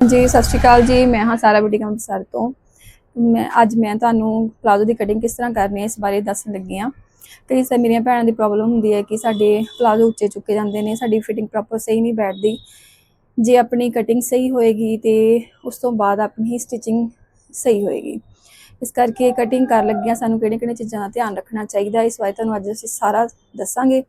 ਜੀ, ਸਤਿ ਸ਼੍ਰੀ ਅਕਾਲ ਜੀ। ਮੈਂ ਹਾਂ ਸਾਰਾ ਬੁਟੀਕ ਅੰਮ੍ਰਿਤਸਰ ਤੋਂ। ਮੈਂ ਅੱਜ ਮੈਂ ਤੁਹਾਨੂੰ ਪਲਾਜ਼ੋ ਦੀ ਕਟਿੰਗ ਕਿਸ ਤਰ੍ਹਾਂ ਕਰਨੀ ਹੈ ਇਸ ਬਾਰੇ ਦੱਸਣ ਲੱਗੀ ਹਾਂ। ਕਈ ਸਾਰ ਮੇਰੀਆਂ ਭੈਣਾਂ ਦੀ ਪ੍ਰੋਬਲਮ ਹੁੰਦੀ ਹੈ ਕਿ ਸਾਡੇ ਪਲਾਜ਼ੋ ਉੱਚੇ ਚੁੱਕੇ ਜਾਂਦੇ ਨੇ, ਸਾਡੀ ਫਿਟਿੰਗ ਪ੍ਰੋਪਰ ਸਹੀ ਨਹੀਂ ਬੈਠਦੀ। ਜੇ ਆਪਣੀ ਕਟਿੰਗ ਸਹੀ ਹੋਏਗੀ ਤੇ ਉਸ ਤੋਂ ਬਾਅਦ ਆਪਣੀ ਸਟਿਚਿੰਗ ਸਹੀ ਹੋਏਗੀ। ਇਸ ਕਰਕੇ ਕਟਿੰਗ ਕਰ ਲੱਗਿਆ ਸਾਨੂੰ ਕਿਹੜੀਆਂ ਕਿਹੜੀਆਂ ਚੀਜ਼ਾਂ ਦਾ ਧਿਆਨ ਰੱਖਣਾ ਚਾਹੀਦਾ ਇਸ ਬਾਰੇ ਤੁਹਾਨੂੰ ਅੱਜ ਅਸੀਂ ਸਾਰਾ ਦੱਸਾਂਗੇ।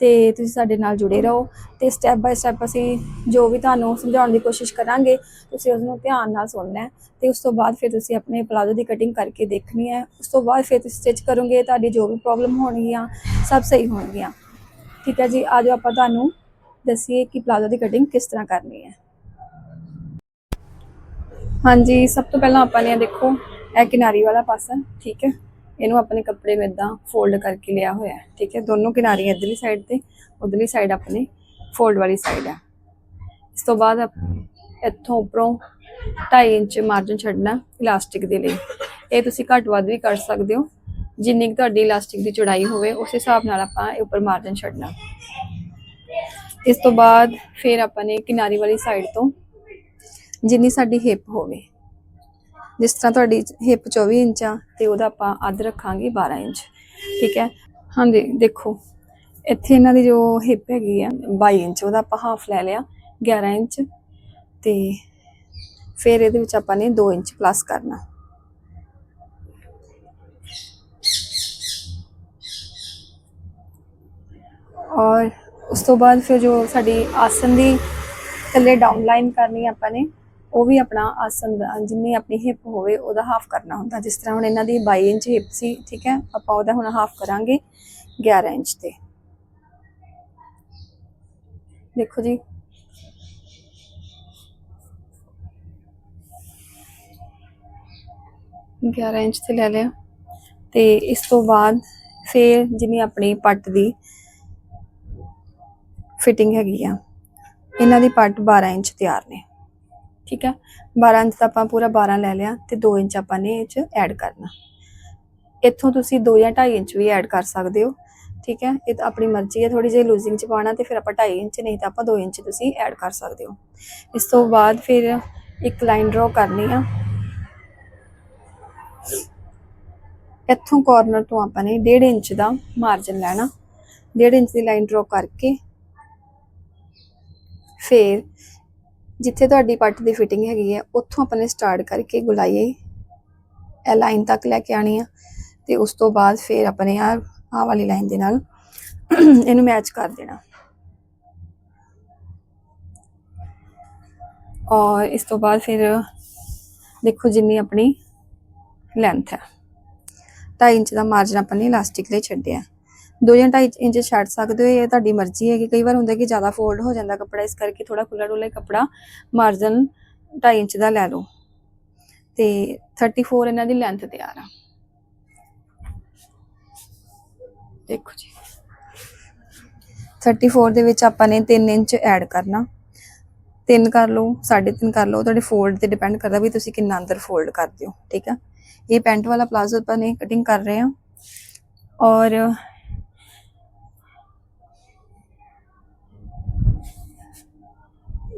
ਤੇ ਤੁਸੀਂ ਸਾਡੇ ਨਾਲ ਜੁੜੇ ਰਹੋ ਤੇ ਸਟੈਪ ਬਾਏ ਸਟੈਪ ਅਸੀਂ ਜੋ ਵੀ ਤੁਹਾਨੂੰ ਸਮਝਾਉਣ ਦੀ ਕੋਸ਼ਿਸ਼ ਕਰਾਂਗੇ, ਤੁਸੀਂ ਉਸ ਨੂੰ ਧਿਆਨ ਨਾਲ ਸੁਣਨਾ ਹੈ ਤੇ ਉਸ ਤੋਂ ਬਾਅਦ ਫਿਰ ਤੁਸੀਂ ਆਪਣੇ ਪਲਾਜ਼ੋ ਦੀ ਕਟਿੰਗ ਕਰਕੇ ਦੇਖਣੀ ਹੈ। ਉਸ ਤੋਂ ਬਾਅਦ ਫਿਰ ਤੁਸੀਂ ਸਟਿਚ ਕਰੋਗੇ, ਤੁਹਾਡੀ ਜੋ ਵੀ ਪ੍ਰੋਬਲਮ ਹੋਣਗੀਆਂ, ਸਭ ਸਹੀ ਹੋਣਗੀਆਂ। ਠੀਕ ਹੈ ਜੀ, ਆਜੋ ਆਪਾਂ ਤੁਹਾਨੂੰ ਦੱਸੀਏ ਕਿ ਪਲਾਜ਼ੋ ਦੀ ਕਟਿੰਗ ਕਿਸ ਤਰ੍ਹਾਂ ਕਰਨੀ ਹੈ। ਹਾਂਜੀ, ਸਭ ਤੋਂ ਪਹਿਲਾਂ ਆਪਾਂ ਨੇ ਦੇਖੋ, ਇਹ ਕਿਨਾਰੀ ਵਾਲਾ ਪਾਸਾ, ਠੀਕ ਹੈ। ਇਹਨੂੰ ਆਪਣੇ ਕੱਪੜੇ ਵਿੱਚ ਇਦਾਂ ਫੋਲਡ ਕਰਕੇ ਲਿਆ ਹੋਇਆ ਹੈ। ਠੀਕ ਹੈ ਦੋਨੋਂ ਕਿਨਾਰੀਆਂ ਇਧਰਲੀ ਸਾਈਡ ਤੇ ਉਧਰਲੀ ਸਾਈਡ ਆਪਣੇ ਫੋਲਡ ਵਾਲੀ ਸਾਈਡ ਹੈ। ਇਸ ਤੋਂ ਬਾਅਦ ਆਪ- ਇੱਥੋਂ ਉੱਪਰੋਂ 2.5 ਇੰਚ ਮਾਰਜਨ ਛੱਡਣਾ ਇਲਾਸਟਿਕ ਦੇ ਲਈ। ਇਹ ਤੁਸੀਂ ਘੱਟ ਵੱਧ ਵੀ ਕਰ ਸਕਦੇ ਹੋ। ਜਿੰਨੀ ਕੁ ਤੁਹਾਡੀ ਇਲਾਸਟਿਕ ਦੀ ਚੌੜਾਈ ਹੋਵੇ ਉਸ ਹਿਸਾਬ ਨਾਲ ਆਪਾਂ ਇਹ ਉੱਪਰ ਮਾਰਜਨ ਛੱਡਣਾ। ਇਸ ਤੋਂ ਬਾਅਦ ਫਿਰ ਆਪਾਂ ਨੇ ਕਿਨਾਰੀ ਵਾਲੀ ਸਾਈਡ ਤੋਂ ਜਿੰਨੀ ਸਾਡੀ ਹਿਪ ਹੋਵੇ ਜਿਸ ਤਰ੍ਹਾਂ ਤੁਹਾਡੀ ਹਿਪ 24 ਇੰਚ ਆ ਤੇ ਉਹਦਾ ਆਪਾਂ ਅੱਧ ਰੱਖਾਂਗੇ 12 ਇੰਚ, ਠੀਕ ਹੈ? ਹਾਂਜੀ, ਦੇਖੋ, ਇੱਥੇ ਇਹਨਾਂ ਦੀ ਜੋ ਹਿਪ ਹੈਗੀ ਆ 22 ਇੰਚ, ਉਹਦਾ ਆਪਾਂ ਹਾਫ ਲੈ ਲਿਆ 11 ਇੰਚ ਤੇ ਫਿਰ ਇਹਦੇ ਵਿੱਚ ਆਪਾਂ ਨੇ 2 ਇੰਚ ਪਲੱਸ ਕਰਨਾ। ਔਰ ਉਸ ਤੋਂ ਬਾਅਦ ਫਿਰ ਜੋ ਸਾਡੀ ਆਸਨ ਦੀ ਥੱਲੇ ਡਾਊਨ ਲਾਈਨ ਕਰਨੀ ਆਪਾਂ ਨੇ ਉਹ ਵੀ ਆਪਣਾ ਆਸਨ ਦਾ, ਜਿੰਨੀ ਆਪਣੀ ਹਿਪ ਹੋਵੇ, ਉਹਦਾ ਹਾਫ ਕਰਨਾ ਹੁੰਦਾ। ਜਿਸ ਤਰ੍ਹਾਂ ਹੁਣ ਇਹਨਾਂ ਦੀ 22 ਇੰਚ ਹਿਪ ਸੀ, ਠੀਕ ਹੈ? ਆਪਾਂ ਉਹਦਾ ਹੁਣ ਹਾਫ ਕਰਾਂਗੇ 11 ਇੰਚ ਤੇ। ਦੇਖੋ ਜੀ। ਗਿਆਰਾਂ ਇੰਚ ਤੇ ਲੈ ਲਿਆ। ਤੇ ਇਸ ਤੋਂ ਬਾਅਦ ਫਿਰ ਜਿਵੇਂ ਆਪਣੀ ਪੱਟ ਦੀ ਫਿਟਿੰਗ ਹੈਗੀ ਆ, ਇਹਨਾਂ ਦੀ ਪੱਟ 12 ਇੰਚ ਤਿਆਰ ਨੇ। ਠੀਕ ਹੈ 12 ਇੰਚ ਦਾ ਆਪਾਂ ਪੂਰਾ 12 ਲੈ ਲਿਆ ਤੇ 2 ਇੰਚ ਆਪਾਂ ਨੇ ਇਹ ਚ ਐਡ ਕਰਨਾ। ਇੱਥੋਂ ਤੁਸੀਂ 2 ਜਾਂ 2.5 ਇੰਚ ਵੀ ਐਡ ਕਰ ਸਕਦੇ ਹੋ, ਠੀਕ ਹੈ ਇਹ ਤਾਂ ਆਪਣੀ ਮਰਜ਼ੀ ਹੈ ਥੋੜੀ ਜਿਹੀ ਲੂਜ਼ਿੰਗ ਚ ਪਾਣਾ ਤੇ ਫਿਰ ਆਪਾਂ 2.5 ਇੰਚ ਨਹੀਂ ਤਾਂ ਆਪਾਂ 2 ਇੰਚ ਤੁਸੀਂ ਐਡ ਕਰ ਸਕਦੇ ਹੋ। ਇਸ ਤੋਂ ਬਾਅਦ ਫਿਰ ਇੱਕ ਲਾਈਨ ਡਰਾ ਕਰਨੀ ਆ। ਇੱਥੋਂ ਕਾਰਨਰ ਤੋਂ ਆਪਾਂ ਨੇ 1.5 ਇੰਚ ਦਾ ਮਾਰਜਨ ਲੈਣਾ। 1.5 ਇੰਚ ਦੀ ਲਾਈਨ ਡਰਾ ਕਰਕੇ ਫਿਰ ਜਿੱਥੇ ਤੁਹਾਡੀ ਪੱਟ ਦੀ ਫਿਟਿੰਗ ਹੈਗੀ ਹੈ, ਉੱਥੋਂ ਆਪਾਂ ਨੇ ਸਟਾਰਟ ਕਰਕੇ ਗੁਲਾਈ ਇਹ ਲਾਈਨ ਤੱਕ ਲੈ ਕੇ ਆਣੀ ਆ ਤੇ ਉਸ ਤੋਂ ਬਾਅਦ ਫਿਰ ਆਪਣੇ ਆ ਆਹ ਵਾਲੀ ਲਾਈਨ ਦੇ ਨਾਲ ਇਹਨੂੰ ਮੈਚ ਕਰ ਦੇਣਾ। ਔਰ ਇਸ ਤੋਂ ਬਾਅਦ ਫਿਰ ਦੇਖੋ ਜਿੰਨੀ ਆਪਣੀ ਲੈਂਥ ਹੈ। 2.5 ਇੰਚ ਦਾ ਮਾਰਜਨ ਆਪਾਂ ਨੇ ਇਲਾਸਟਿਕ ਲਈ ਛੱਡਿਆ। 2 ਜਾਂ 2.5 ਇੰਚ ਛੱਡ ਸਕਦੇ ਹੋ, ਇਹ ਤੁਹਾਡੀ ਮਰਜ਼ੀ ਹੈ ਕਿ ਕਈ ਵਾਰ ਹੁੰਦਾ ਕਿ ਜ਼ਿਆਦਾ ਫੋਲਡ ਹੋ ਜਾਂਦਾ ਕੱਪੜਾ, ਇਸ ਕਰਕੇ ਥੋੜਾ ਖੁੱਲਾ ਡੁੱਲਾ ਕੱਪੜਾ ਮਾਰਜਨ 2.5 ਇੰਚ ਦਾ ਲੈ ਲਓ। ਤੇ 34 ਇਹਨਾਂ ਦੀ ਲੈਂਥ ਤਿਆਰ ਆ। ਦੇਖੋ ਜੀ। 34 ਦੇ ਵਿੱਚ ਆਪਾਂ ਨੇ 3 ਇੰਚ ਐਡ ਕਰਨਾ। 3 ਕਰ ਲਓ 3.5 ਕਰ ਲਓ, ਤੁਹਾਡੇ ਫੋਲਡ ਤੇ ਡਿਪੈਂਡ ਕਰਦਾ ਵੀ ਤੁਸੀਂ ਕਿੰਨਾ ਅੰਦਰ ਫੋਲਡ ਕਰਦੇ ਹੋ, ਠੀਕ ਆ? ਇਹ ਪੈਂਟ ਵਾਲਾ ਪਲਾਜ਼ੋ ਆਪਾਂ ਨੇ ਕਟਿੰਗ ਕਰ ਰਹੇ ਹਾਂ। ਔਰ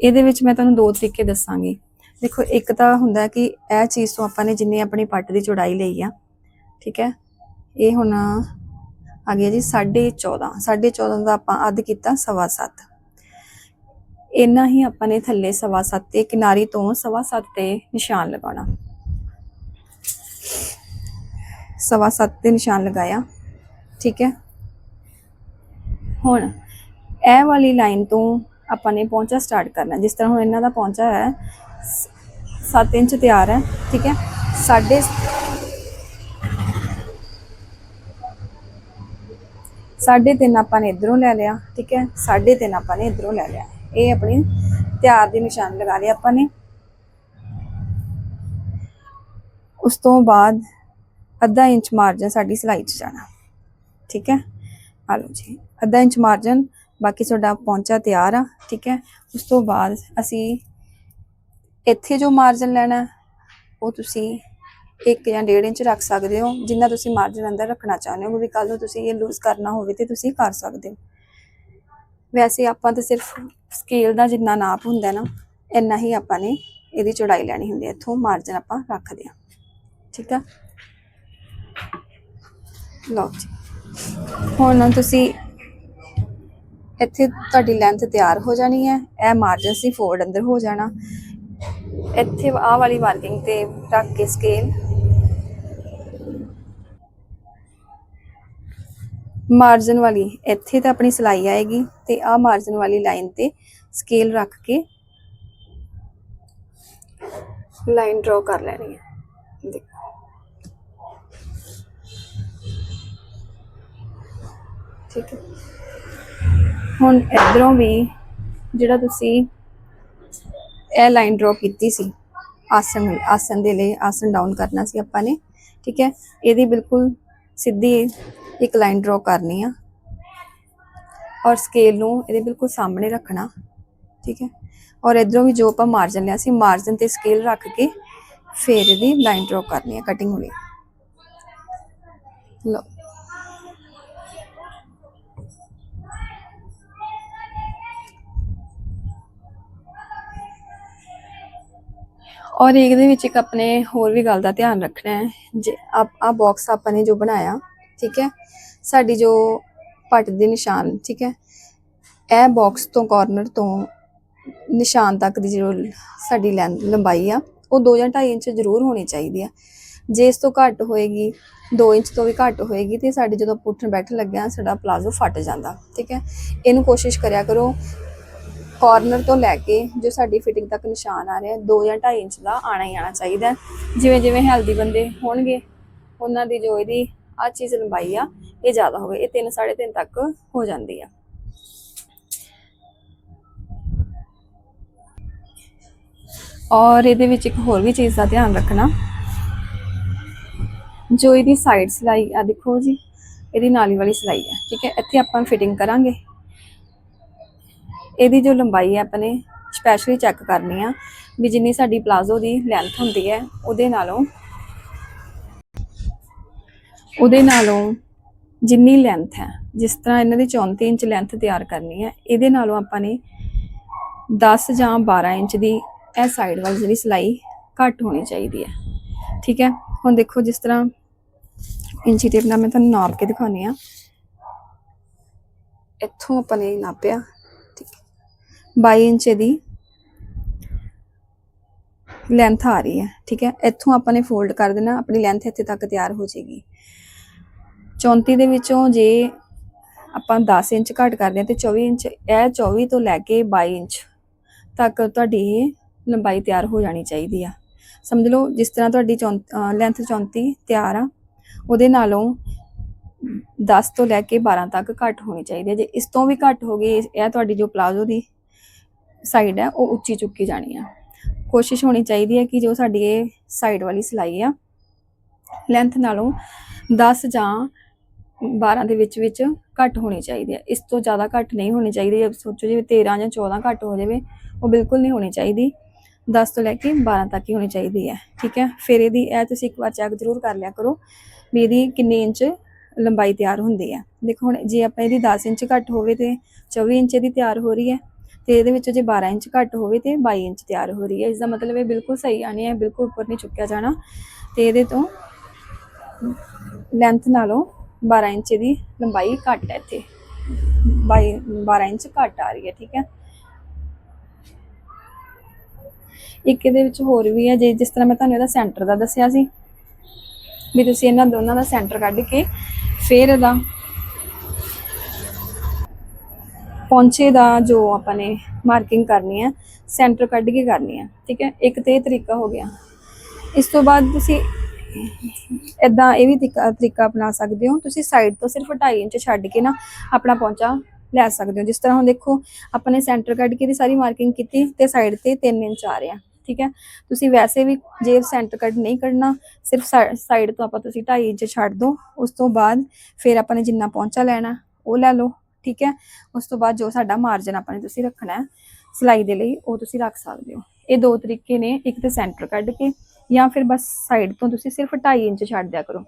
ਇਹਦੇ ਵਿੱਚ ਮੈਂ ਤੁਹਾਨੂੰ ਦੋ ਤਰੀਕੇ ਦੱਸਾਂਗੀ। ਦੇਖੋ, ਇੱਕ ਤਾਂ ਹੁੰਦਾ ਕਿ ਇਹ ਚੀਜ਼ ਤੋਂ ਆਪਾਂ ਨੇ ਜਿੰਨੇ ਆਪਣੀ ਪੱਟ ਦੀ ਚੌੜਾਈ ਲਈ ਆ, ਠੀਕ ਹੈ? ਇਹ ਹੁਣ ਆ ਗਿਆ ਜੀ 14.5 14.5 ਦਾ ਆਪਾਂ ਅੱਧ ਕੀਤਾ 7.5 ਇੰਨਾ ਹੀ ਆਪਾਂ ਨੇ ਥੱਲੇ 7.5 ਤੇ ਕਿਨਾਰੀ ਤੋਂ 7.5 ਤੇ ਨਿਸ਼ਾਨ ਲਗਾਉਣਾ। 7.5 ਤੇ ਨਿਸ਼ਾਨ ਲਗਾਇਆ, ਠੀਕ ਹੈ? ਹੁਣ ਇਹ ਵਾਲੀ ਲਾਈਨ ਤੋਂ ਆਪਾਂ ਨੇ ਪਹੁੰਚਾ ਸਟਾਰਟ ਕਰਨਾ ਜਿਸ ਤਰ੍ਹਾਂ ਹੁਣ ਇਹਨਾਂ ਦਾ ਪਹੁੰਚਾ ਹੈ 7 ਇੰਚ ਤਿਆਰ ਹੈ, ਠੀਕ ਹੈ? ਸਾਢੇ ਸਾਢੇ ਤਿੰਨ ਆਪਾਂ ਨੇ ਇਧਰੋਂ ਲੈ ਲਿਆ, ਠੀਕ ਹੈ? ਸਾਢੇ ਤਿੰਨ ਆਪਾਂ ਨੇ ਇਧਰੋਂ ਲੈ ਲਿਆ। ਇਹ ਆਪਣੀ ਤਿਆਰ ਦੀ ਨਿਸ਼ਾਨ ਲਗਾ ਲਿਆ ਆਪਾਂ ਨੇ। ਉਸ ਤੋਂ ਬਾਅਦ ਅੱਧਾ ਇੰਚ ਮਾਰਜਨ ਸਾਡੀ ਸਿਲਾਈ 'ਚ ਜਾਣਾ, ਠੀਕ ਹੈ? ਆ ਲਓ ਜੀ, ਅੱਧਾ ਇੰਚ ਮਾਰਜਨ ਬਾਕੀ ਤੁਹਾਡਾ ਪਹੁੰਚਾ ਤਿਆਰ ਆ, ਠੀਕ ਹੈ? ਉਸ ਤੋਂ ਬਾਅਦ ਅਸੀਂ ਇੱਥੇ ਜੋ ਮਾਰਜਨ ਲੈਣਾ, ਉਹ ਤੁਸੀਂ 1 ਜਾਂ 1.5 ਇੰਚ ਰੱਖ ਸਕਦੇ ਹੋ, ਜਿੰਨਾ ਤੁਸੀਂ ਮਾਰਜਨ ਅੰਦਰ ਰੱਖਣਾ ਚਾਹੁੰਦੇ ਹੋ ਵੀ ਕੱਲ ਨੂੰ ਤੁਸੀਂ ਇਹ ਲੂਜ਼ ਕਰਨਾ ਹੋਵੇ ਤੇ ਤੁਸੀਂ ਕਰ ਸਕਦੇ ਹੋ। ਵੈਸੇ ਆਪਾਂ ਤਾਂ ਸਿਰਫ ਸਕੇਲ ਦਾ ਜਿੰਨਾ ਨਾਪ ਹੁੰਦਾ ਨਾ, ਇੰਨਾ ਹੀ ਆਪਾਂ ਨੇ ਇਹਦੀ ਚੌੜਾਈ ਲੈਣੀ ਹੁੰਦੀ ਹੈ, ਇੱਥੋਂ ਮਾਰਜਨ ਆਪਾਂ ਰੱਖਦੇ ਹਾਂ, ਠੀਕ ਆ? ਲਓ ਜੀ। ਹੁਣ ਤੁਸੀਂ ਇੱਥੇ ਤੁਹਾਡੀ ਲੈਂਥ ਤਿਆਰ ਹੋ ਜਾਣੀ ਹੈ, ਇਹ ਮਾਰਜਨ ਸੀ ਫੋਲਡ ਅੰਦਰ ਹੋ ਜਾਣਾ। ਇੱਥੇ ਆਹ ਵਾਲੀ ਮਾਰਕਿੰਗ ਤੇ ਰੱਖ ਕੇ ਸਕੇਲ ਮਾਰਜਨ ਵਾਲੀ, ਇੱਥੇ ਤਾਂ ਆਪਣੀ ਸਿਲਾਈ ਆਏਗੀ ਤੇ ਆਹ ਮਾਰਜਨ ਵਾਲੀ ਲਾਈਨ ਤੇ ਸਕੇਲ ਰੱਖ ਕੇ ਲਾਈਨ ਡਰਾ ਕਰ ਲੈਣੀ ਹੈ। ਦੇਖੋ। ਠੀਕ ਹੈ। ਹੁਣ ਇਧਰੋਂ ਵੀ ਜਿਹੜਾ ਤੁਸੀਂ ਇਹ ਲਾਈਨ ਡਰਾ ਕੀਤੀ ਸੀ ਆਸਨ ਆਸਨ ਦੇ ਲਈ ਆਸਨ ਡਾਊਨ ਕਰਨਾ ਸੀ ਆਪਾਂ ਨੇ, ਠੀਕ ਹੈ? ਇਹਦੀ ਬਿਲਕੁਲ ਸਿੱਧੀ ਇੱਕ ਲਾਈਨ ਡਰਾ ਕਰਨੀ ਆ। ਔਰ ਸਕੇਲ ਨੂੰ ਇਹਦੇ ਬਿਲਕੁਲ ਸਾਹਮਣੇ ਰੱਖਣਾ, ਠੀਕ ਹੈ? ਔਰ ਇਧਰੋਂ ਵੀ ਜੋ ਆਪਾਂ ਮਾਰਜਨ ਲਿਆ ਸੀ ਮਾਰਜਨ ਤੇ ਸਕੇਲ ਰੱਖ ਕੇ ਫਿਰ ਇਹਦੀ ਲਾਈਨ ਡਰਾ ਕਰਨੀ ਆ ਕਟਿੰਗ ਵਾਲੀ। ਲਓ। ਔਰ ਇਹਦੇ ਵਿੱਚ ਇੱਕ ਆਪਣੇ ਹੋਰ ਵੀ ਗੱਲ ਦਾ ਧਿਆਨ ਰੱਖਣਾ ਹੈ। ਜੇ ਆਪ ਆ ਬਾਕਸ ਆਪਾਂ ਨੇ ਜੋ ਬਣਾਇਆ, ਠੀਕ ਹੈ, ਸਾਡੀ ਜੋ ਪੱਟ ਦੇ ਨਿਸ਼ਾਨ, ਠੀਕ ਹੈ, ਇਹ ਬਾਕਸ ਤੋਂ ਕਾਰਨਰ ਤੋਂ ਨਿਸ਼ਾਨ ਤੱਕ ਦੀ ਜੋ ਸਾਡੀ ਲੈਂ- ਲੰਬਾਈ ਆ, ਉਹ 2 ਜਾਂ 2.5 ਇੰਚ ਜ਼ਰੂਰ ਹੋਣੀ ਚਾਹੀਦੀ ਆ। ਜੇ ਇਸ ਤੋਂ ਘੱਟ ਹੋਏਗੀ 2 ਇੰਚ ਤੋਂ ਵੀ ਘੱਟ ਹੋਏਗੀ, ਤੇ ਸਾਡੇ ਜਦੋਂ ਪੁੱਠਣ ਬੈਠਣ ਲੱਗਿਆ, ਸਾਡਾ ਪਲਾਜ਼ੋ ਫਟ ਜਾਂਦਾ, ਠੀਕ ਹੈ। ਇਹਨੂੰ ਕੋਸ਼ਿਸ਼ ਕਰਿਆ ਕਰੋ ਕਾਰਨਰ ਤੋਂ ਲੈ ਕੇ ਜੋ ਸਾਡੀ ਫਿਟਿੰਗ ਤੱਕ ਨਿਸ਼ਾਨ ਆ ਰਿਹਾ 2 ਜਾਂ 2.5 ਇੰਚ ਦਾ ਆਣਾ ਹੀ ਆਣਾ ਚਾਹੀਦਾ ਜਿਵੇਂ ਜਿਵੇਂ ਹੈਲਦੀ ਬੰਦੇ ਹੋਣਗੇ, ਉਹਨਾਂ ਦੀ ਜੋ ਇਹਦੀ ਆ ਚੀਜ਼ ਲੰਬਾਈ ਆ, ਇਹ ਜ਼ਿਆਦਾ ਹੋਵੇ, ਇਹ 3 3.5 ਤੱਕ ਹੋ ਜਾਂਦੀ ਆ। ਔਰ ਇਹਦੇ ਵਿੱਚ ਇੱਕ ਹੋਰ ਵੀ ਚੀਜ਼ ਦਾ ਧਿਆਨ ਰੱਖਣਾ। ਜੋ ਇਹਦੀ ਸਾਈਡ ਸਿਲਾਈ ਆ ਦੇਖੋ ਜੀ, ਇਹਦੀ ਨਾਲੀ ਵਾਲੀ ਸਿਲਾਈ ਹੈ ਠੀਕ ਹੈ? ਇੱਥੇ ਆਪਾਂ ਫਿਟਿੰਗ ਕਰਾਂਗੇ। ਇਹਦੀ ਜੋ ਲੰਬਾਈ ਹੈ ਆਪਾਂ ਨੇ ਸਪੈਸ਼ਲੀ ਚੈੱਕ ਕਰਨੀ ਆ ਵੀ ਜਿੰਨੀ ਸਾਡੀ ਪਲਾਜ਼ੋ ਦੀ ਲੈਂਥ ਹੁੰਦੀ ਹੈ, ਉਹਦੇ ਨਾਲੋਂ ਉਹਦੇ ਨਾਲੋਂ ਜਿੰਨੀ ਲੈਂਥ ਹੈ, ਜਿਸ ਤਰ੍ਹਾਂ ਇਹਨਾਂ ਦੀ 34 ਇੰਚ ਲੈਂਥ ਤਿਆਰ ਕਰਨੀ ਹੈ, ਇਹਦੇ ਨਾਲੋਂ ਆਪਾਂ ਨੇ 10 ਜਾਂ 12 ਇੰਚ ਦੀ ਇਹ ਸਾਈਡ ਵਾਲੀ ਜਿਹੜੀ ਸਿਲਾਈ ਘੱਟ ਹੋਣੀ ਚਾਹੀਦੀ ਹੈ। ਠੀਕ ਹੈ? ਹੁਣ ਦੇਖੋ ਜਿਸ ਤਰ੍ਹਾਂ ਇੰਚੀ ਟੇਪ ਨਾਲ ਮੈਂ ਤੁਹਾਨੂੰ ਨਾਪ ਕੇ ਦਿਖਾਉਂਦੀ ਆ ਇੱਥੋਂ ਆਪਾਂ ਨੇ ਨਾਪਿਆ। 22 ਇੰਚ ਦੀ ਲੈਂਥ ਆ ਰਹੀ ਹੈ, ਠੀਕ ਹੈ? ਇੱਥੋਂ ਆਪਾਂ ਨੇ ਫੋਲਡ ਕਰ ਦੇਣਾ, ਆਪਣੀ ਲੈਂਥ ਇੱਥੇ ਤੱਕ ਤਿਆਰ ਹੋ ਜਾਏਗੀ। 34 ਦੇ ਵਿੱਚੋਂ ਜੇ ਆਪਾਂ 10 ਇੰਚ ਘੱਟ ਕਰਦੇ ਹਾਂ ਤੇ 24 ਇੰਚ, ਇਹ 24 ਤੋਂ ਲੈ ਕੇ 22 ਇੰਚ ਤੱਕ ਤੁਹਾਡੀ ਇਹ ਲੰਬਾਈ ਤਿਆਰ ਹੋ ਜਾਣੀ ਚਾਹੀਦੀ ਆ। ਸਮਝ ਲਓ, ਜਿਸ ਤਰ੍ਹਾਂ ਤੁਹਾਡੀ ਲੈਂਥ 34 ਤਿਆਰ ਆ, ਉਹਦੇ ਨਾਲੋਂ 10 ਤੋਂ ਲੈ ਕੇ 12 ਤੱਕ ਘੱਟ ਹੋਣੀ ਚਾਹੀਦੀ ਹੈ ਜੇ ਇਸ ਤੋਂ ਵੀ ਘੱਟ ਹੋ ਗਈ, ਇਹ ਤੁਹਾਡੀ ਜੋ ਪਲਾਜ਼ੋ ਦੀ ਸਾਈਡ ਹੈ, ਉਹ ਉੱਚੀ ਚੁੱਕੀ ਜਾਣੀ ਆ। ਕੋਸ਼ਿਸ਼ ਹੋਣੀ ਚਾਹੀਦੀ ਹੈ ਕਿ ਜੋ ਸਾਡੀ ਇਹ ਸਾਈਡ ਵਾਲੀ ਸਿਲਾਈ ਆ ਲੈਂਥ ਨਾਲੋਂ 10 ਜਾਂ 12 ਦੇ ਵਿੱਚ ਵਿੱਚ ਘੱਟ ਹੋਣੀ ਚਾਹੀਦੀ ਹੈ। ਇਸ ਤੋਂ ਜ਼ਿਆਦਾ ਘੱਟ ਨਹੀਂ ਹੋਣੀ ਚਾਹੀਦੀ। ਜੇ ਸੋਚੋ ਜਿਵੇਂ 13 ਜਾਂ 14 ਘੱਟ ਹੋ ਜਾਵੇ, ਉਹ ਬਿਲਕੁਲ ਨਹੀਂ ਹੋਣੀ ਚਾਹੀਦੀ। 10 ਤੋਂ ਲੈ ਕੇ 12 ਤੱਕ ਹੀ ਹੋਣੀ ਚਾਹੀਦੀ ਹੈ। ਠੀਕ ਹੈ? ਫਿਰ ਇਹਦੀ ਇਹ ਤੁਸੀਂ ਇੱਕ ਵਾਰ ਚੈੱਕ ਜ਼ਰੂਰ ਕਰ ਲਿਆ ਕਰੋ ਵੀ ਇਹਦੀ ਕਿੰਨੇ ਇੰਚ ਲੰਬਾਈ ਤਿਆਰ ਹੁੰਦੀ ਹੈ। ਦੇਖੋ ਹੁਣ ਜੇ ਆਪਾਂ ਇਹਦੀ 10 ਇੰਚ ਘੱਟ ਹੋਵੇ ਤੇ 24 ਇੰਚ ਦੀ ਤਿਆਰ ਹੋ ਰਹੀ ਹੈ ਤੇ ਇਹਦੇ ਵਿੱਚੋਂ ਜੇ 12 ਇੰਚ ਘੱਟ ਹੋਵੇ ਤੇ 22 ਇੰਚ ਤਿਆਰ ਹੋ ਰਹੀ ਹੈ। ਇਸ ਦਾ ਮਤਲਬ ਇਹ ਬਿਲਕੁਲ ਸਹੀ ਆਣੀ ਹੈ, ਬਿਲਕੁਲ ਉੱਪਰ ਨਹੀਂ ਚੁੱਕਿਆ ਜਾਣਾ। ਤੇ ਇਹਦੇ ਤੋਂ ਲੈਂਥ ਨਾਲੋਂ 12 ਇੰਚ ਦੀ ਲੰਬਾਈ ਘੱਟ ਹੈ ਇੱਥੇ। 22 12 ਇੰਚ ਘੱਟ ਆ ਰਹੀ ਹੈ, ਠੀਕ ਹੈ। ਇੱਕ ਇਹਦੇ ਵਿੱਚ ਹੋਰ ਵੀ ਹੈ, ਜੇ ਜਿਸ ਤਰ੍ਹਾਂ ਮੈਂ ਤੁਹਾਨੂੰ ਇਹਦਾ ਸੈਂਟਰ ਦਾ ਦੱਸਿਆ ਸੀ, ਵੀ ਤੁਸੀਂ ਇਹਨਾਂ ਦੋਨਾਂ ਦਾ ਸੈਂਟਰ ਕੱਢ ਕੇ ਫਿਰ ਇਹਦਾ ਪੌਂਚੇ ਦਾ ਜੋ ਆਪਾਂ ਨੇ ਮਾਰਕਿੰਗ ਕਰਨੀ ਹੈ ਸੈਂਟਰ ਕੱਢ ਕੇ ਕਰਨੀ ਹੈ ਠੀਕ ਹੈ? ਇੱਕ ਤੇ ਇਹ ਤਰੀਕਾ ਹੋ ਗਿਆ। ਇਸ ਤੋਂ ਬਾਅਦ ਤੁਸੀਂ ਇਦਾਂ ਇਹ ਵੀ ਤਰੀਕਾ ਤਰੀਕਾ ਅਪਣਾ ਸਕਦੇ ਹੋ, ਤੁਸੀਂ ਸਾਈਡ ਤੋਂ ਸਿਰਫ 2.5 ਇੰਚ ਛੱਡ ਕੇ ਨਾ ਆਪਣਾ ਪੌਂਚਾ ਲੈ ਸਕਦੇ ਹੋ। ਜਿਸ ਤਰ੍ਹਾਂ ਹੁਣ ਦੇਖੋ, ਆਪਾਂ ਨੇ ਸੈਂਟਰ ਕੱਢ ਕੇ ਦੀ ਸਾਰੀ ਮਾਰਕਿੰਗ ਕੀਤੀ ਤੇ ਸਾਈਡ ਤੇ 3 ਇੰਚ ਆ ਰਿਹਾ, ਠੀਕ ਹੈ? ਤੁਸੀਂ ਵੈਸੇ ਵੀ ਜੇ ਸੈਂਟਰ ਕੱਟ ਨਹੀਂ ਕੱਢਣਾ, ਸਿਰਫ ਸਾਈਡ ਤੋਂ ਆਪਾਂ ਤੁਸੀਂ 2.5 ਇੰਚ ਛੱਡ ਦਿਓ ਉਸ ਤੋਂ ਬਾਅਦ ਫਿਰ ਆਪਾਂ ਨੇ ਜਿੰਨਾ ਪਹੁੰਚਾ ਲੈਣਾ, ਉਹ ਲੈ ਲਓ। ਠੀਕ ਹੈ? ਉਸ ਤੋਂ ਬਾਅਦ ਜੋ ਸਾਡਾ ਮਾਰਜਨ ਆਪਾਂ ਨੇ ਤੁਸੀਂ ਰੱਖਣਾ ਹੈ, ਸਿਲਾਈ ਦੇ ਲਈ, ਉਹ ਤੁਸੀਂ ਰੱਖ ਸਕਦੇ ਹੋ। ਇਹ ਦੋ ਤਰੀਕੇ ਨੇ, ਇੱਕ ਤੇ ਸੈਂਟਰ ਕੱਢ ਕੇ, ਜਾਂ ਫਿਰ ਬਸ ਸਾਈਡ ਤੋਂ ਤੁਸੀਂ ਸਿਰਫ 2.5 ਇੰਚ ਛੱਡ ਦਿਆ ਕਰੋ।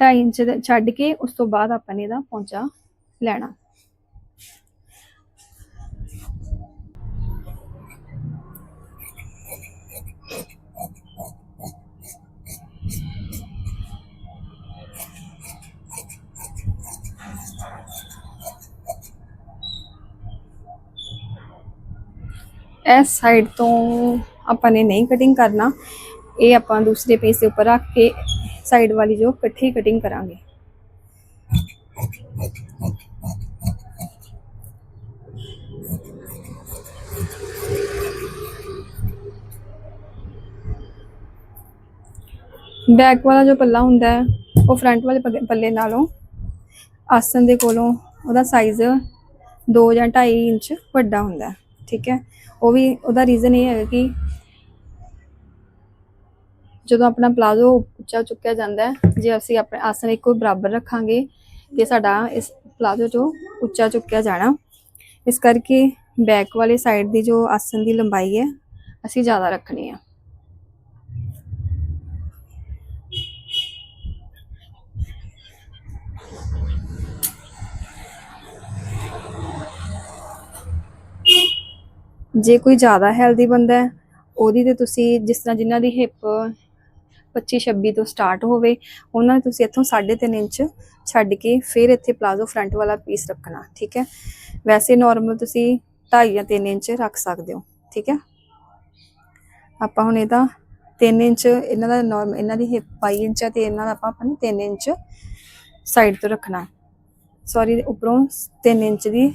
2.5 ਇੰਚ ਛੱਡ ਕੇ ਉਸ ਤੋਂ ਬਾਅਦ ਆਪਾਂ ਨੇ ਇਹਦਾ ਪੌਂਚਾ ਲੈਣਾ। ਇਸ ਸਾਈਡ ਤੋਂ ਆਪਾਂ ਨੇ ਨਹੀਂ ਕਟਿੰਗ ਕਰਨਾ। ਇਹ ਆਪਾਂ ਦੂਸਰੇ ਪੀਸ ਦੇ ਉੱਪਰ ਰੱਖ ਕੇ ਸਾਈਡ ਵਾਲੀ ਜੋ ਇਕੱਠੀ ਕਟਿੰਗ ਕਰਾਂਗੇ। ਬੈਕ ਵਾਲਾ ਜੋ ਪੱਲਾ ਹੁੰਦਾ ਹੈ, ਉਹ ਫਰੰਟ ਵਾਲੇ ਪੱਗੇ- ਪੱਲੇ ਨਾਲੋਂ ਆਸਨ ਦੇ ਕੋਲੋਂ ਉਹਦਾ ਸਾਈਜ਼ 2 ਜਾਂ 2.5 ਇੰਚ ਵੱਡਾ ਹੁੰਦਾ ਹੈ। ਠੀਕ ਹੈ? ਉਹ ਵੀ, ਉਹਦਾ ਰੀਜ਼ਨ ਇਹ ਹੈ ਕਿ ਜਦੋਂ ਆਪਣਾ ਪਲਾਜ਼ੋ ਉੱਚਾ ਚੁੱਕਿਆ ਜਾਂਦਾ ਹੈ, ਜੇ ਅਸੀਂ ਆਪਣੇ ਆਸਨ ਇੱਕੋ ਬਰਾਬਰ ਰੱਖਾਂਗੇ, ਤੇ ਸਾਡਾ ਇਸ ਪਲਾਜ਼ੋ ਜੋ ਉੱਚਾ ਚੁੱਕਿਆ ਜਾਣਾ। ਇਸ ਕਰਕੇ ਬੈਕ ਵਾਲੇ ਸਾਈਡ ਦੀ ਜੋ ਆਸਨ ਦੀ ਲੰਬਾਈ ਹੈ, ਅਸੀਂ ਜ਼ਿਆਦਾ ਰੱਖਣੀ ਹੈ ਜੇ ਕੋਈ ਜ਼ਿਆਦਾ ਹੈਲਦੀ ਬੰਦਾ ਹੈ, ਉਹਦੀ ਤੇ ਤੁਸੀਂ ਜਿਸ ਤਰ੍ਹਾਂ ਜਿਨ੍ਹਾਂ ਦੀ ਹਿਪ 25 26 ਤੋਂ ਸਟਾਰਟ ਹੋਵੇ, ਉਹਨਾਂ ਨੂੰ ਤੁਸੀਂ ਇੱਥੋਂ 3.5 ਇੰਚ ਛੱਡ ਕੇ ਫਿਰ ਇੱਥੇ ਪਲਾਜ਼ੋ ਫਰੰਟ ਵਾਲਾ ਪੀਸ ਰੱਖਣਾ, ਠੀਕ ਹੈ? ਵੈਸੇ ਨਾਰਮਲ ਤੁਸੀਂ 2.5 ਜਾਂ 3 ਇੰਚ ਰੱਖ ਸਕਦੇ ਹੋ, ਠੀਕ ਹੈ? ਆਪਾਂ ਹੁਣ ਇਹਦਾ 3 ਇੰਚ ਇਹਨਾਂ ਦਾ ਨਾਰਮ ਇਹਨਾਂ ਦੀ ਹਿਪ 22 ਇੰਚ ਹੈ ਤੇ ਇਹਨਾਂ ਦਾ ਆਪਾਂ ਆਪਾਂ ਨੂੰ 3 ਇੰਚ ਸਾਈਡ ਤੋਂ ਰੱਖਣਾ। ਸੌਰੀ ਉੱਪਰੋਂ 3 ਇੰਚ ਦੀ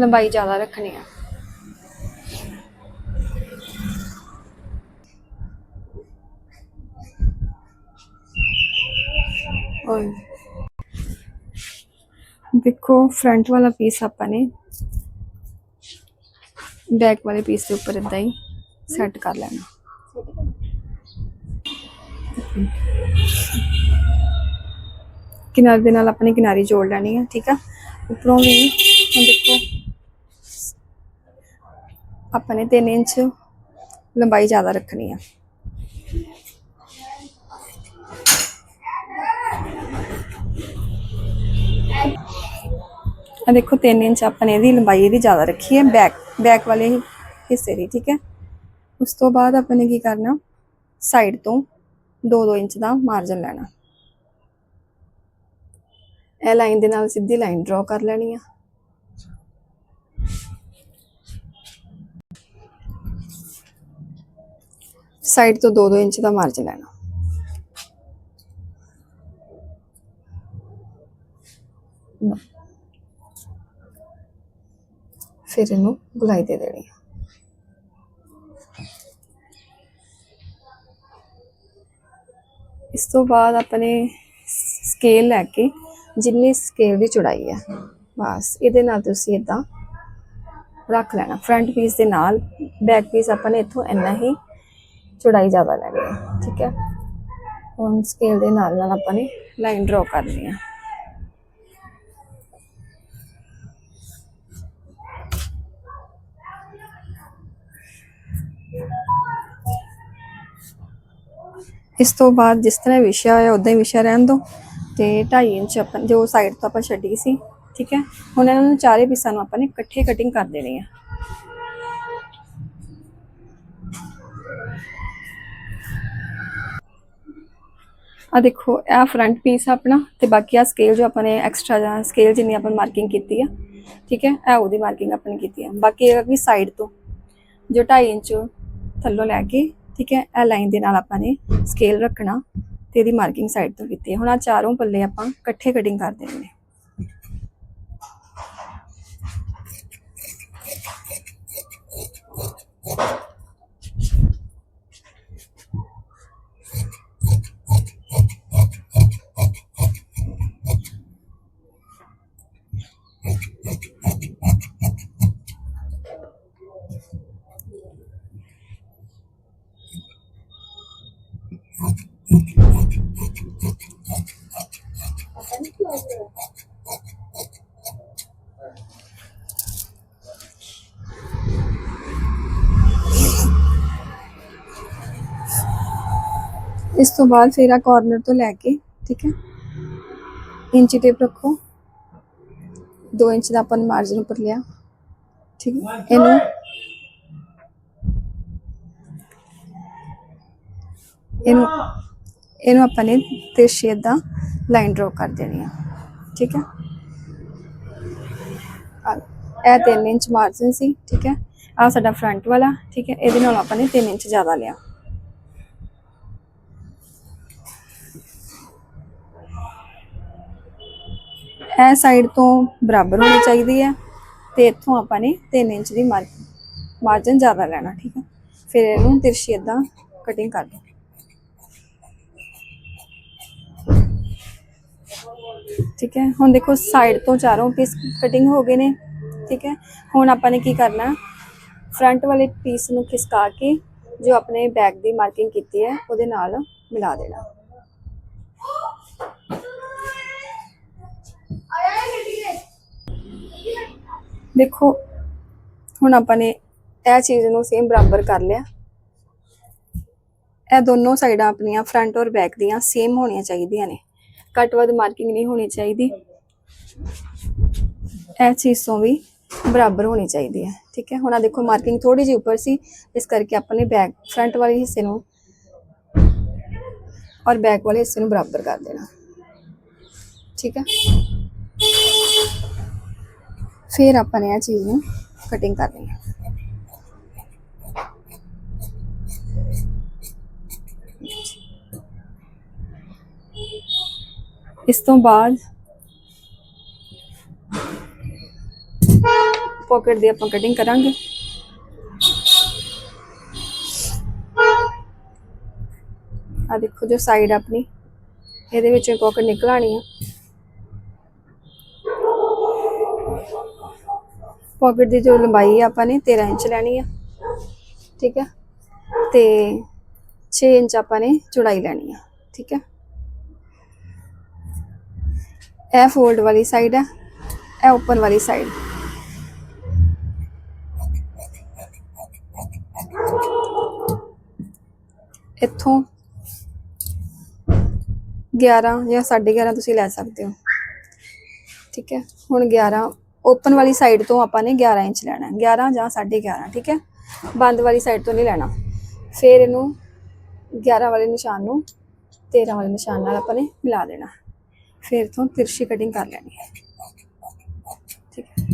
ਲੰਬਾਈ ਜ਼ਿਆਦਾ ਰੱਖਣੀ ਹੈ ਔਰ ਦੇਖੋ ਫਰੰਟ ਵਾਲਾ ਪੀਸ ਆਪਾਂ ਨੇ ਬੈਕ ਵਾਲੇ ਪੀਸ ਦੇ ਉੱਪਰ ਇਦਾਂ ਹੀ ਸੈੱਟ ਕਰ ਲੈਣਾ। ਕਿਨਾਰੇ ਦੇ ਨਾਲ ਆਪਣੇ ਕਿਨਾਰੀ ਜੋੜ ਲੈਣੀ ਹੈ ਠੀਕ ਆ? ਉੱਪਰੋਂ ਵੀ ਹੁਣ ਦੇਖੋ, ਆਪਾਂ ਨੇ 3 ਇੰਚ ਲੰਬਾਈ ਜ਼ਿਆਦਾ ਰੱਖਣੀ ਆ। ਆ ਦੇਖੋ 3 ਇੰਚ ਆਪਾਂ ਨੇ ਇਹਦੀ ਲੰਬਾਈ ਇਹਦੀ ਜ਼ਿਆਦਾ ਰੱਖੀ ਹੈ ਬੈਕ ਬੈਕ ਵਾਲੇ ਹਿੱਸੇ ਦੀ, ਠੀਕ ਹੈ? ਉਸ ਤੋਂ ਬਾਅਦ ਆਪਾਂ ਨੇ ਕੀ ਕਰਨਾ? ਸਾਈਡ ਤੋਂ 2-2 ਇੰਚ ਦਾ ਮਾਰਜਨ ਲੈਣਾ। ਇਹ ਲਾਈਨ ਦੇ ਨਾਲ ਸਿੱਧੀ ਲਾਈਨ ਡਰਾ ਕਰ ਲੈਣੀ ਆ। ਸਾਈਡ ਤੋਂ 2-2 ਇੰਚ ਦਾ ਮਾਰਜਨ ਲੈਣਾ। ਨੋ ਫਿਰ ਇਹਨੂੰ ਗੁਲਾਈ ਦੇ ਦੇਣੀ ਆ। ਇਸ ਤੋਂ ਬਾਅਦ ਆਪਣੇ ਸਕੇਲ ਲੈ ਕੇ ਜਿੰਨੀ ਸਕੇਲ ਦੀ ਚੌੜਾਈ ਹੈ ਬਸ ਇਹਦੇ ਨਾਲ ਤੁਸੀਂ ਇਦਾਂ ਰੱਖ ਲੈਣਾ। ਫਰੰਟ ਪੀਸ ਦੇ ਨਾਲ ਬੈਕ ਪੀਸ ਆਪਾਂ ਨੇ ਇੱਥੋਂ ਇੰਨਾ ਹੀ ਚੌੜਾਈ ਜ਼ਿਆਦਾ ਲੈਣੀ ਹੈ ਠੀਕ ਹੈ ਹੁਣ ਸਕੇਲ ਦੇ ਨਾਲ ਨਾਲ ਆਪਾਂ ਨੇ ਲਾਈਨ ਡਰਾ ਕਰਨੀ ਹੈ ਇਸ ਤੋਂ ਬਾਅਦ ਜਿਸ ਤਰ੍ਹਾਂ ਵਿਸ਼ਾ ਹੋਇਆ ਉਦਾਂ ਹੀ ਵਿਸ਼ਾ ਰਹਿਣ ਦਿਓ ਤੇ 2.5 ਇੰਚ ਆਪਾਂ ਜੋ ਸਾਈਡ ਤੋਂ ਆਪਾਂ ਛੱਡੀ ਸੀ, ਠੀਕ ਹੈ? ਹੁਣ ਇਹਨਾਂ ਨੂੰ ਚਾਰੇ ਪੀਸਾਂ ਨੂੰ ਆਪਾਂ ਨੇ ਇਕੱਠੇ ਕਟਿੰਗ ਕਰ ਦੇਣੀ ਹੈ ਆ ਦੇਖੋ ਇਹ ਫਰੰਟ ਪੀਸ ਆ ਆਪਣਾ ਤੇ ਬਾਕੀ ਆ ਸਕੇਲ ਜੋ ਆਪਾਂ ਨੇ ਐਕਸਟਰਾ ਜਾਂ ਸਕੇਲ ਜਿੰਨੀ ਆਪਾਂ ਮਾਰਕਿੰਗ ਕੀਤੀ ਆ, ਠੀਕ ਹੈ? ਇਹ ਉਹਦੀ ਮਾਰਕਿੰਗ ਆਪਾਂ ਨੇ ਕੀਤੀ ਆ। ਬਾਕੀ ਇਹ ਵੀ ਸਾਈਡ ਤੋਂ ਜੋ 2.5 ਇੰਚ ਥੱਲੋਂ ਲੈ ਕੇ ਠੀਕ ਹੈ, ਇਹ ਲਾਈਨ ਦੇ ਨਾਲ ਆਪਾਂ ਨੇ ਸਕੇਲ ਰੱਖਣਾ ਤੇ ਇਹਦੀ ਮਾਰਕਿੰਗ ਸਾਈਡ ਤੋਂ ਕੀਤੀ ਹੈ। ਹੁਣ ਆ ਚਾਰੋਂ ਪੱਲੇ ਆਪਾਂ ਇਕੱਠੇ ਕਟਿੰਗ ਕਰ ਦੇਣੇ ਨੇ। ਇਸ ਤੋਂ ਬਾਅਦ ਫਿਰ ਆ ਕਾਰਨਰ ਤੋਂ ਲੈ ਕੇ, ਠੀਕ ਹੈ? ਇੰਚੀ ਟੇਪ ਰੱਖੋ। 2 ਇੰਚ ਦਾ ਆਪਾਂ ਨੇ ਮਾਰਜਨ ਉੱਪਰ ਲਿਆ, ਠੀਕ ਹੈ? ਇਹਨੂੰ ਇਹਨੂੰ ਇਹਨੂੰ ਆਪਾਂ ਨੇ ਤੇ ਤਿਰਛੇ ਦਾ ਲਾਈਨ ਡਰਾ ਕਰ ਦੇਣੀ ਆ, ਠੀਕ ਹੈ? ਇਹ 3 ਇੰਚ ਮਾਰਜਨ ਸੀ, ਠੀਕ ਹੈ? ਆ ਸਾਡਾ ਫਰੰਟ ਵਾਲਾ, ਠੀਕ ਹੈ? ਇਹਦੇ ਨਾਲ ਆਪਾਂ ਨੇ 3 ਇੰਚ ਜ਼ਿਆਦਾ ਲਿਆ। ਇਹ ਸਾਈਡ ਤੋਂ ਬਰਾਬਰ ਹੋਣੀ ਚਾਹੀਦੀ ਹੈ ਤੇ ਇੱਥੋਂ ਆਪਾਂ ਨੇ 3 ਇੰਚ ਦੀ ਮਾਰਜਨ ਜ਼ਿਆਦਾ ਲੈਣਾ, ਠੀਕ ਹੈ ਫਿਰ ਇਹਨੂੰ ਤਿਰਛੀ ਏਦਾਂ ਕਟਿੰਗ ਕਰ ਲਓ ਠੀਕ ਹੈ? ਹੁਣ ਦੇਖੋ ਸਾਈਡ ਤੋਂ ਚਾਰੋਂ ਪੀਸ ਕਟਿੰਗ ਹੋ ਗਏ ਨੇ, ਠੀਕ ਹੈ? ਹੁਣ ਆਪਾਂ ਨੇ ਕੀ ਕਰਨਾ? ਫਰੰਟ ਵਾਲੇ ਪੀਸ ਨੂੰ ਖਿਸਕਾ ਕੇ ਜੋ ਆਪਣੇ ਬੈਕ ਦੀ ਮਾਰਕਿੰਗ ਕੀਤੀ ਹੈ, ਉਹਦੇ ਨਾਲ ਮਿਲਾ ਦੇਣਾ। ਦੇਖੋ, ਹੁਣ ਆਪਾਂ ਨੇ ਇਹ ਚੀਜ਼ ਨੂੰ ਸੇਮ ਬਰਾਬਰ ਕਰ ਲਿਆ। ਇਹ ਦੋਨੋਂ ਸਾਈਡਾਂ ਆਪਣੀਆਂ ਫਰੰਟ ਔਰ ਬੈਕ ਦੀਆਂ ਸੇਮ ਹੋਣੀਆਂ ਚਾਹੀਦੀਆਂ ਨੇ। ਘੱਟ ਵੱਧ ਮਾਰਕਿੰਗ ਨਹੀਂ ਹੋਣੀ ਚਾਹੀਦੀ। ਇਹ ਚੀਜ਼ ਤੋਂ ਵੀ ਬਰਾਬਰ ਹੋਣੀ ਚਾਹੀਦੀ ਹੈ, ਠੀਕ ਹੈ? ਹੁਣ ਆ ਦੇਖੋ ਮਾਰਕਿੰਗ ਥੋੜੀ ਜਿਹੀ ਉੱਪਰ ਸੀ। ਇਸ ਕਰਕੇ ਆਪਾਂ ਨੇ ਬੈਕ ਫਰੰਟ ਵਾਲੇ ਹਿੱਸੇ ਨੂੰ ਔਰ ਬੈਕ ਵਾਲੇ ਹਿੱਸੇ ਨੂੰ ਬਰਾਬਰ ਕਰ ਦੇਣਾ। ਠੀਕ ਹੈ? ਫਿਰ ਆਪਾਂ ਨੇ ਇਹ ਚੀਜ਼ ਨੂੰ ਕਟਿੰਗ ਕਰਨੀ ਹੈ। ਇਸ ਤੋਂ ਬਾਅਦ ਪਾਕਟ ਦੀ ਆਪਾਂ ਕਟਿੰਗ ਕਰਾਂਗੇ। ਆ ਦੇਖੋ ਜੋ ਸਾਈਡ ਆਪਣੀ, ਇਹਦੇ ਵਿੱਚੋਂ ਪਾਕਟ ਨਿਕਲ ਆਣੀ ਆ। ਪਾਕਟ ਦੀ ਜੋ ਲੰਬਾਈ ਆ ਆਪਾਂ ਨੇ 13 ਇੰਚ ਲੈਣੀ ਆ। ਠੀਕ ਹੈ ਤੇ 6 ਇੰਚ ਆਪਾਂ ਨੇ ਚੌੜਾਈ ਲੈਣੀ ਆ। ਠੀਕ ਹੈ ਇਹ ਫੋਲਡ ਵਾਲੀ ਸਾਈਡ ਹੈ ਇਹ ਓਪਨ ਵਾਲੀ ਸਾਈਡ ਇੱਥੋਂ 11 ਜਾਂ 11.5 ਤੁਸੀਂ ਲੈ ਸਕਦੇ ਹੋ। ਠੀਕ ਹੈ ਹੁਣ 11 ਓਪਨ ਵਾਲੀ ਸਾਈਡ ਤੋਂ ਆਪਾਂ ਨੇ 11 ਇੰਚ ਲੈਣਾ ਹੈ। 11 ਜਾਂ 11.5 ਠੀਕ ਹੈ? ਬੰਦ ਵਾਲੀ ਸਾਈਡ ਤੋਂ ਨਹੀਂ ਲੈਣਾ। ਫਿਰ ਇਹਨੂੰ 11 ਵਾਲੇ ਨਿਸ਼ਾਨ ਨੂੰ 13 ਵਾਲੇ ਨਿਸ਼ਾਨ ਨਾਲ ਆਪਾਂ ਨੇ ਮਿਲਾ ਦੇਣਾ। ਫਿਰ ਤੋਂ ਤਿਰਛੀ ਕਟਿੰਗ ਕਰ ਲੈਣੀ ਹੈ। ਠੀਕ ਹੈ?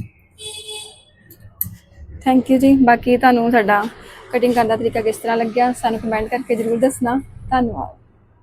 ਥੈਂਕ ਯੂ ਜੀ। ਬਾਕੀ ਤੁਹਾਨੂੰ ਸਾਡਾ ਕਟਿੰਗ ਕਰਨ ਦਾ ਤਰੀਕਾ ਕਿਸ ਤਰ੍ਹਾਂ ਲੱਗਿਆ, ਸਾਨੂੰ ਕਮੈਂਟ ਕਰਕੇ ਜ਼ਰੂਰ ਦੱਸਣਾ। ਧੰਨਵਾਦ।